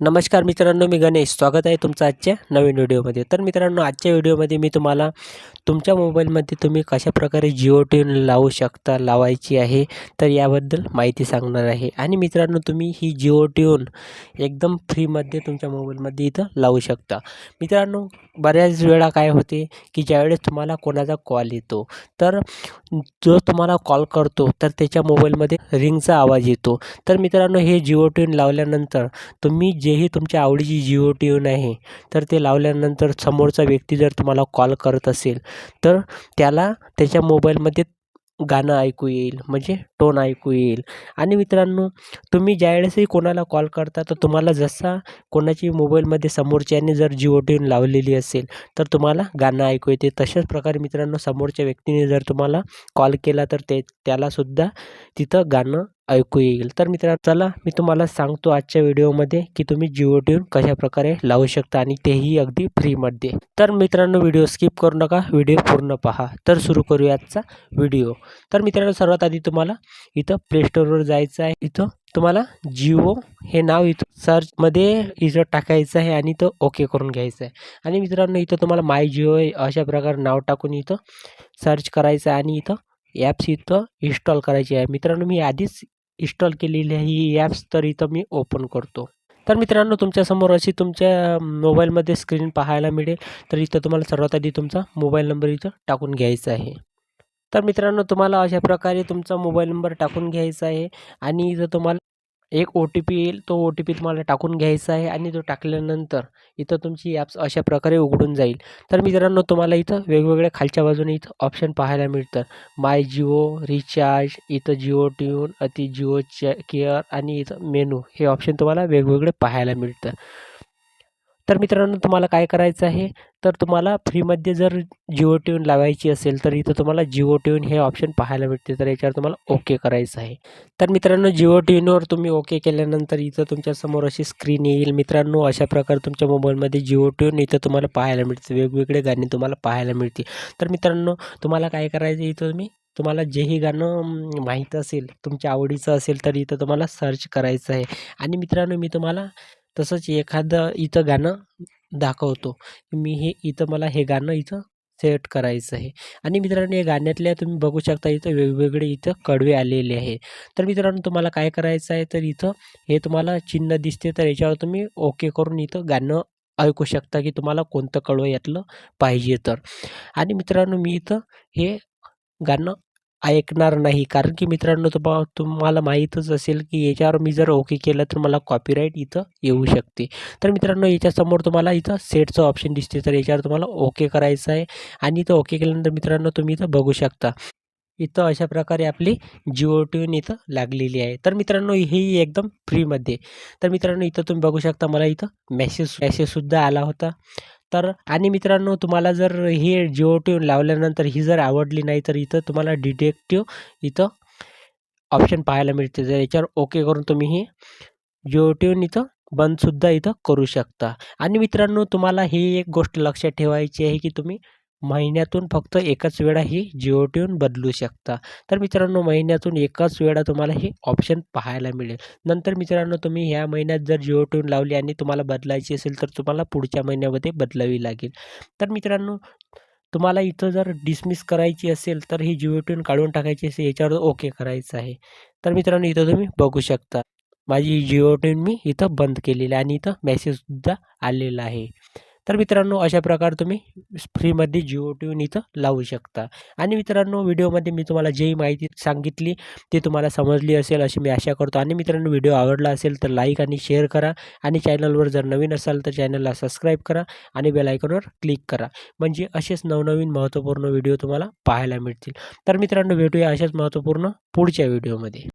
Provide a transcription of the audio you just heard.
नमस्कार मित्रांनो मी गणेश. स्वागत आहे तुमचं आजच्या नवीन व्हिडिओमध्ये. तर मित्रांनो आजच्या व्हिडिओमध्ये मी तुम्हाला तुमच्या मोबाईलमध्ये तुम्ही कशाप्रकारे जिओ ट्यून लावू शकता लावायची आहे तर याबद्दल माहिती सांगणार आहे. आणि मित्रांनो तुम्ही ही जिओ ट्यून एकदम फ्रीमध्ये तुमच्या मोबाईलमध्ये इथं लावू शकता. मित्रांनो बऱ्याच वेळा काय होते की ज्यावेळेस तुम्हाला कोणाचा कॉल येतो तर जो तुम्हाला कॉल करतो तर त्याच्या मोबाईलमध्ये रिंगचा आवाज येतो. तर मित्रांनो हे जिओ ट्यून लावल्यानंतर तुम्ही जेही तुमच्या आवडीची जिओ ट्यून आहे तर ते लावल्यानंतर समोरचा व्यक्ती जर तुम्हाला कॉल करत असेल तर त्याला त्याच्या मोबाईलमध्ये गाणं ऐकू येईल. म्हणजे टोन ऐकू येईल. आणि मित्रांनो तुम्ही ज्यावेळेसही कोणाला कॉल करता तर तुम्हाला जसा कोणाची मोबाईलमध्ये समोरच्याने जर जिओ ट्यून लावलेली असेल तर तुम्हाला गाणं ऐकू येते. तशाच प्रकारे मित्रांनो समोरच्या व्यक्तीने जर तुम्हाला कॉल केला तर ते त्यालासुद्धा तिथं गाणं ऐकू येईल. तर मित्रांनो चला मी तुम्हाला सांगतो आजच्या व्हिडिओमध्ये की तुम्ही जिओ ट्यून कशाप्रकारे लावू शकता आणि तेही अगदी फ्रीमध्ये तर मित्रांनो व्हिडिओ स्किप करू नका व्हिडिओ पूर्ण पहा. तर सुरू करूया आजचा व्हिडिओ तर मित्रांनो सर्वात आधी तुम्हाला इथं प्ले स्टोअरवर जायचं आहे. इथं तुम्हाला जिओ हे नाव इथं सर्चमध्ये इथं टाकायचं आहे आणि इथं ओके करून घ्यायचं आहे. आणि मित्रांनो इथं तुम्हाला माय जिओ अशा प्रकारे नाव टाकून इथं सर्च करायचं आहे आणि इथं ॲप्स इथं इन्स्टॉल करायची आहे. मित्रांनो मी आधीच इन्स्टॉल केलेली आहे ही ॲप्स तर इथं मी ओपन करतो. तर मित्रांनो तुमच्यासमोर अशी तुमच्या मोबाईलमध्ये स्क्रीन पाहायला मिळेल. तर इथं तुम्हाला सर्वात आधी तुमचा मोबाईल नंबर इथं टाकून घ्यायचा आहे. तर मित्रांनो तुम्हाला अशा प्रकारे तुमचा मोबाईल नंबर टाकून घ्यायचा आहे आणि इथं तुम्हाला एक ओ टी पी येईल तो ओ टी पी तुम्हाला टाकून घ्यायचा आहे आणि तो टाकल्यानंतर इथं तुमची ॲप्स अशा प्रकारे उघडून जाईल. तर मित्रांनो तुम्हाला इथं वेगवेगळ्या खालच्या बाजूने इथं ऑप्शन पाहायला मिळतं. माय जिओ रिचार्ज इथं जिओ ट्यून अति जिओ चे केअर आणि इथं मेनू हे ऑप्शन तुम्हाला वेगवेगळे पाहायला मिळतं. तर मित्रांनो तुम्हाला काय करायचं आहे? तर तुम्हाला फ्रीमध्ये जर जिओ ट्यून लावायची असेल तर इथं तुम्हाला जिओ ट्यून हे ऑप्शन पाहायला मिळते तर याच्यावर तुम्हाला ओके करायचं आहे. तर मित्रांनो जिओ ट्यूनवर तुम्ही ओके केल्यानंतर इथं तुमच्यासमोर अशी स्क्रीन येईल. मित्रांनो अशा प्रकारे तुमच्या मोबाईलमध्ये जिओ ट्यून इथं तुम्हाला पाहायला मिळते. वेगवेगळे गाणे तुम्हाला पाहायला मिळतील. तर मित्रांनो तुम्हाला काय करायचं इथं तुम्ही? तुम्हाला जेही गाणं माहीत असेल तुमच्या आवडीचं असेल तर इथं तुम्हाला सर्च करायचं आहे. आणि मित्रांनो मी तुम्हाला तसंच एखादं इथं गाणं दाखवतो. मी हे इथं मला हे गाणं इथं सेट करायचं आहे. आणि मित्रांनो या गाण्यातल्या तुम्ही बघू शकता इथं वेगवेगळे इथं कडवे आलेले आहे तर मित्रांनो तुम्हाला काय करायचं आहे तर इथं हे तुम्हाला चिन्ह दिसते तर याच्यावर तुम्ही ओके करून इथं गाणं ऐकू शकता की तुम्हाला कोणतं कडवं यातलं पाहिजे तर. आणि मित्रांनो मी इथं हे गाणं ऐकणार नाही. कारण की मित्रांनो तुम्हा तुम्हाला माहीतच असेल की याच्यावर मी जर ओके केलं तर मला कॉपीराईट इथं येऊ शकते. तर मित्रांनो याच्यासमोर तुम्हाला इथं सेटचं ऑप्शन दिसते तर याच्यावर तुम्हाला ओके करायचं आहे. आणि इथं ओके केल्यानंतर मित्रांनो तुम्ही इथं बघू शकता. इथं अशा प्रकारे आपली जिओ ट्यून इथं लागलेली आहे. तर मित्रांनो हेही एकदम फ्रीमध्ये तर मित्रांनो इथं तुम्ही बघू शकता मला इथं मेसेज मेसेजसुद्धा आला होता. तर आणि मित्रांनो तुम्हाला जर हे जिओ ट्यून लावल्यानंतर ही जर आवडली नाही तर इथं तुम्हाला डिटेक्टिव्ह इथं ऑप्शन पाहायला मिळते. जर याच्यावर ओके करून तुम्ही हे जिओ ट्यून इथं बंदसुद्धा इथं करू शकता. आणि मित्रांनो तुम्हाला ही एक गोष्ट लक्षात ठेवायची आहे की तुम्ही महिन्यातून फक्त एकच वेळा ही जिओ ट्यून बदलू शकता. तर मित्रांनो महिन्यातून एकच वेळा तुम्हाला हे ऑप्शन पाहायला मिळेल. नंतर मित्रांनो तुम्ही ह्या महिन्यात जर जिओ ट्यून लावली आणि तुम्हाला बदलायची असेल तर तुम्हाला पुढच्या महिन्यामध्ये बदलावी लागेल. तर मित्रांनो तुम्हाला इथं जर डिसमिस करायची असेल तर ही जिओ ट्यून काढून टाकायची असेल याच्यावर ओके करायचं आहे. तर मित्रांनो इथं तुम्ही बघू शकता. माझी ही जिओ ट्यून मी इथं बंद केलेली आहे आणि इथं मेसेजसुद्धा आलेला आहे. तर मित्रांनो अशा प्रकारे तुम्ही फ्रीमध्ये जिओ ट्यून इथं लावू शकता. आणि मित्रांनो व्हिडिओमध्ये मी तुम्हाला जी माहिती सांगितली ती तुम्हाला समजली असेल अशी मी आशा करतो. आणि मित्रांनो व्हिडिओ आवडला असेल तर लाईक आणि शेअर करा. आणि चॅनलवर जर नवीन असाल तर चॅनलला सबस्क्राईब करा आणि बेलायकॉनवर क्लिक करा. म्हणजे असेच नवनवीन महत्त्वपूर्ण व्हिडिओ तुम्हाला पाहायला मिळतील. तर मित्रांनो भेटूया अशाच महत्त्वपूर्ण पुढच्या व्हिडिओमध्ये.